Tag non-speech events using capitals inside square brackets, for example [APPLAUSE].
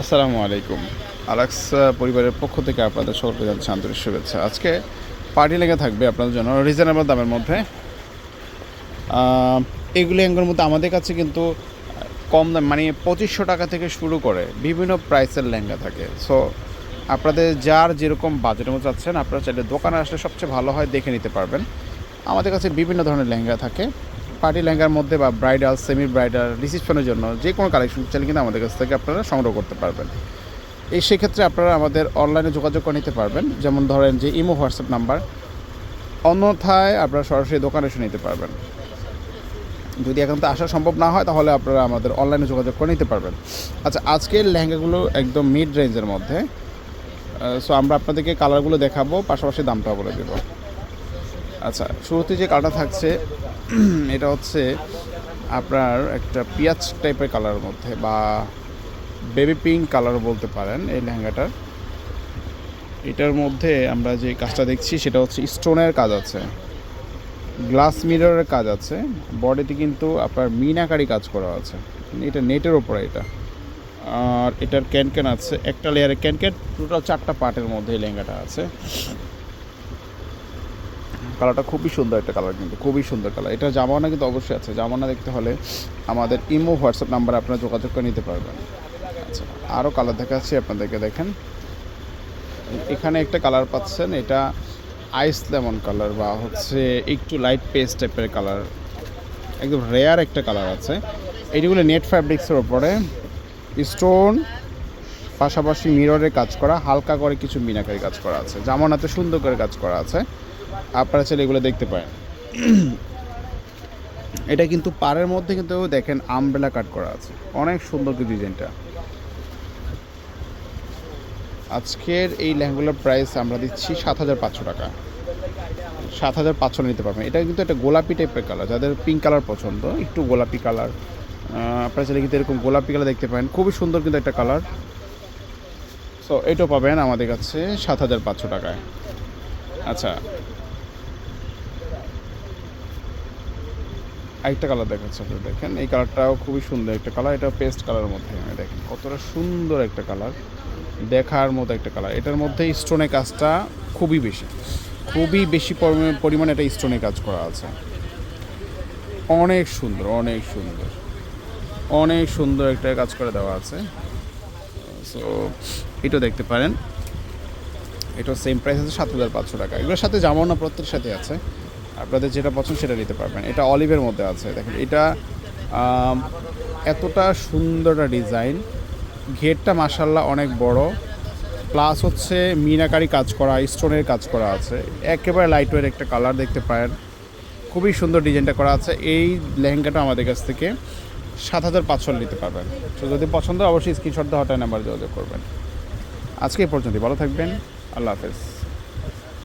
আসসালামু আলাইকুম। আলাক্স পরিবারের পক্ষ থেকে আপনাদের সকলকে জানাচ্ছি আন্তরিক শুভেচ্ছা। আজকে পার্টি লেগে থাকবে আপনাদের জন্য রিজনেবল দামের মধ্যে। এগুলি এগুলোর মধ্যে আমাদের কাছে কিন্তু কম দাম মানে পঁচিশশো টাকা থেকে শুরু করে বিভিন্ন প্রাইসের লেহেঙ্গা থাকে। সো আপনাদের যার যেরকম বাজেটের মধ্যে চাচ্ছেন, আপনারা চাইলে দোকানে আসলে সবচেয়ে ভালো হয় দেখে নিতে পারবেন। আমাদের কাছে বিভিন্ন ধরনের লেহেঙ্গা থাকে। পার্টি লেহেঙ্গার মধ্যে বা ব্রাইডাল, সেমি ব্রাইডাল, রিসিপশনের জন্য যে কোনো কালেকশন চাইলে কিন্তু আমাদের কাছ থেকে আপনারা সংগ্রহ করতে পারবেন। এই সেক্ষেত্রে আপনারা আমাদের অনলাইনে যোগাযোগ করে নিতে পারবেন। যেমন ধরেন যে ইমো, হোয়াটসঅ্যাপ নাম্বার। অন্যথায় আপনারা সরাসরি দোকানে এসে নিতে পারবেন। যদি এখন তো আসা সম্ভব না হয়, তাহলে আপনারা আমাদের অনলাইনে যোগাযোগ করে নিতে পারবেন। আচ্ছা আজকের লেহেঙ্গাগুলো একদম মিড রেঞ্জের মধ্যে। সো আমরা আপনাদেরকে কালারগুলো দেখাবো, পাশাপাশি দামটাও বলে দেবো। আচ্ছা শুরুতে যে কালারটা থাকছে, [CLEARS THROAT] এটা হচ্ছে আপনার একটা পিঁয়াজ টাইপের কালারের মধ্যে বা বেবি পিঙ্ক কালার বলতে পারেন এই লেহেঙ্গাটার। এটার মধ্যে আমরা যে কাজটা দেখছি, সেটা হচ্ছে স্টোনের কাজ আছে গ্লাস মিররের কাজ আছে বডিতে কিন্তু আপনার মিনাকারি কাজ করা আছে। এটা নেটের ওপরে এটা। আর এটার ক্যান ক্যান আছে, একটা লেয়ারে ক্যান ক্যান টোটাল চারটা পার্টের মধ্যে এই লেহেঙ্গাটা আছে। কালারটা খুবই সুন্দর একটা কালার কিন্তু, খুবই সুন্দর কালার। এটা জামানা কিন্তু অবশ্যই আছে। জামানা দেখতে হলে আমাদের ইমো, হোয়াটসঅ্যাপ নাম্বারে আপনারা যোগাযোগ করে নিতে পারবেন। আচ্ছা আরও কালার দেখাচ্ছি, আপনাদেরকে দেখেন। এখানে একটা কালার পাচ্ছেন, এটা আইস লেমন কালার বা হচ্ছে একটু লাইট পেস্ট টাইপের কালার। একদম রেয়ার একটা কালার আছে। এইগুলো নেট ফ্যাব্রিক্সের ওপরে স্টোন, পাশাপাশি মিররের কাজ করা, হালকা করে কিছু মিনাকারি কাজ করা আছে। জামানাতে সুন্দর করে কাজ করা আছে। আপনারা চাইলে এগুলো দেখতে পারেন। [CLEARS THROAT] এটা কিন্তু পাড়ের মধ্যে কিন্তু দেখেন আমব্রেলা কাট করা আছে। অনেক সুন্দর ডিজাইনটা। আজকের এই লেহেঙ্গাগুলোর প্রাইস আমরা দিচ্ছি সাত হাজার পাঁচশো টাকা। সাত হাজার পাঁচশো নিতে পারবেন। এটা কিন্তু একটা গোলাপি টাইপের কালার, যাদের পিঙ্ক কালার পছন্দ, একটু গোলাপি কালার। আপনারা চাইলে কিন্তু এরকম গোলাপি কালার দেখতে পারেন। খুবই সুন্দর কিন্তু একটা কালার। সো এটাও পাবেন আমাদের কাছে সাত হাজার পাঁচশো টাকায়। আচ্ছা আরেকটা কালার দেখাচ্ছে আপনি দেখেন। এই কালারটাও খুবই সুন্দর একটা কালার এটা পেস্ট কালারের মধ্যে দেখেন, কতটা সুন্দর একটা কালার দেখার মতো একটা কালার এটার মধ্যে স্টোনের কাজটা খুবই বেশি খুবই বেশি পরিমা- পরিমাণে এটা স্টোনের কাজ করা আছে। অনেক সুন্দর অনেক সুন্দর অনেক সুন্দর একটা কাজ করে দেওয়া আছে। সো এটাও দেখতে পারেন। এটা সেম প্রাইস আছে সাত হাজার পাঁচশো টাকা। এগুলোর সাথে জামানো প্রত্যেকের সাথে আছে। আপনাদের যেটা পছন্দ সেটা নিতে পারবেন। এটা অলিভের মধ্যে আছে, দেখেন। এটা এতটা সুন্দর ডিজাইন। ঘেরটা মাসাল্লাহ অনেক বড়। প্লাস হচ্ছে মিনাকারি কাজ করা, স্টোনের কাজ করা আছে। একেবারে লাইট ওয়ের একটা কালার দেখতে পারেন। খুবই সুন্দর ডিজাইনটা করা আছে। এই লেহেঙ্গাটা আমাদের কাছ থেকে সাত হাজার পাঁচশো নিতে পারবেন। তো যদি পছন্দ অবশ্যই স্ক্রিনশট দেওয়া হটায় নাম্বার যোগাযোগ করবেন। আজকে এই পর্যন্ত ভালো থাকবেন। আল্লাহ হাফেজ।